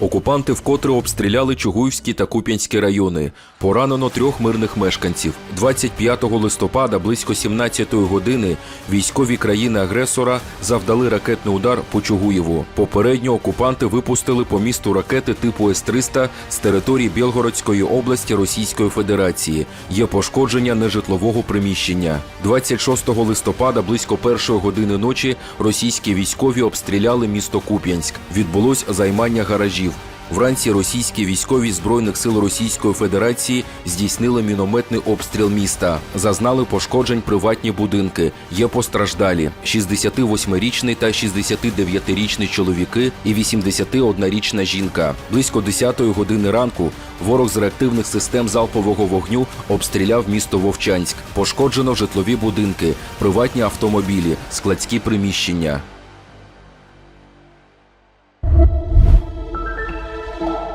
Окупанти вкотре обстріляли Чугуївські та Куп'янські райони. Поранено трьох мирних мешканців. 25 листопада близько 17-ї години військові країни-агресора завдали ракетний удар по Чугуєву. Попередньо окупанти випустили по місту ракети типу С-300 з території Білгородської області Російської Федерації. Є пошкодження нежитлового приміщення. 26 листопада близько першої години ночі російські військові обстріляли місто Куп'янськ. Відбулось займання гаражів. Вранці російські військові збройних сил Російської Федерації здійснили мінометний обстріл міста. Зазнали пошкоджень приватні будинки. Є постраждалі: 68-річний та 69-річний чоловіки і 81-річна жінка. Близько 10-ї години ранку ворог з реактивних систем залпового вогню обстріляв місто Вовчанськ. Пошкоджено житлові будинки, приватні автомобілі, складські приміщення. thank you.